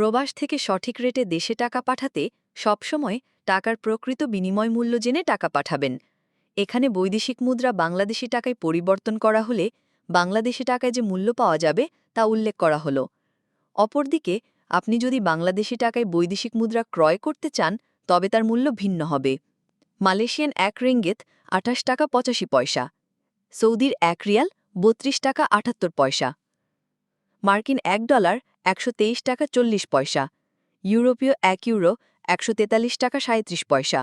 প্রবাস থেকে সঠিক রেটে দেশে টাকা পাঠাতে সবসময় টাকার প্রকৃত বিনিময় মূল্য জেনে টাকা পাঠাবেন। এখানে বৈদেশিক মুদ্রা বাংলাদেশি টাকায় পরিবর্তন করা হলে বাংলাদেশি টাকায় যে মূল্য পাওয়া যাবে তা উল্লেখ করা হলো। অপরদিকে, আপনি যদি বাংলাদেশি টাকায় বৈদেশিক মুদ্রা ক্রয় করতে চান, তবে তার মূল্য ভিন্ন হবে। মালয়েশিয়ান এক রিঙ্গিত আঠাশ টাকা পঁচাশি পয়সা, সৌদির এক রিয়াল বত্রিশ টাকা আটাত্তর পয়সা, মার্কিন এক ডলার একশো তেইশ টাকা চল্লিশ পয়সা, ইউরোপীয় এক ইউরো একশো তেতাল্লিশ টাকা সাঁত্রিশ পয়সা,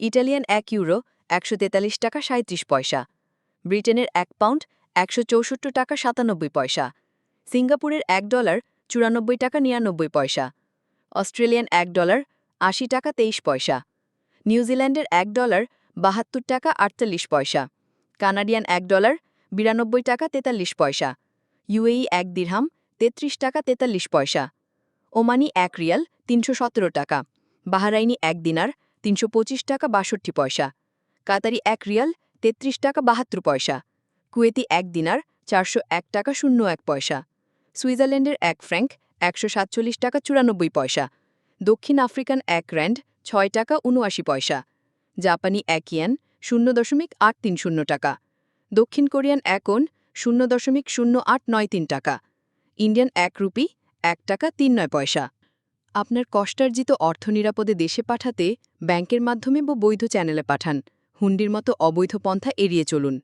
ইটালিয়ান এক ইউরো একশো তেতাল্লিশ টাকা সাঁত্রিশ পয়সা, ব্রিটেনের এক পাউন্ড একশো চৌষট্টি টাকা সাতানব্বই পয়সা, সিঙ্গাপুরের এক ডলার চুরানব্বই টাকা নিরানব্বই পয়সা, অস্ট্রেলিয়ান এক ডলার আশি টাকা তেইশ পয়সা, নিউজিল্যান্ডের এক ডলার বাহাত্তর টাকা আটচল্লিশ পয়সা, কানাডিয়ান এক ডলার বিরানব্বই টাকা তেতাল্লিশ পয়সা, ইউএই এক দিরহাম তেত্রিশ টাকা তেতাল্লিশ পয়সা। ওমানি এক রিয়াল তিনশো সতেরো টাকা। বাহারাইনি এক দিনার তিনশো পঁচিশ টাকা বাষট্টি পয়সা। কাতারি এক রিয়াল তেত্রিশ টাকা বাহাত্তর পয়সা। কুয়েতি এক দিনার চারশো এক টাকা শূন্য এক পয়সা। সুইজারল্যান্ডের এক ফ্র্যাঙ্ক একশো সাতচল্লিশ টাকা চুরানব্বই পয়সা। দক্ষিণ আফ্রিকান এক র্যান্ড ছয় টাকা উনআশি পয়সা। জাপানি এক ইয়ান শূন্য দশমিক আট তিন শূন্য টাকা। দক্ষিণ কোরিয়ান এক ওন শূন্য দশমিক শূন্য আট নয় তিন টাকা। ইন্ডিয়ান এক রুপি, এক টাকা তিন নয় পয়সা। আপনার কষ্টার্জিত অর্থ নিরাপদে দেশে পাঠাতে ব্যাংকের মাধ্যমে বা বৈধ চ্যানেলে পাঠান। হুন্ডির মতো অবৈধ পন্থা এড়িয়ে চলুন।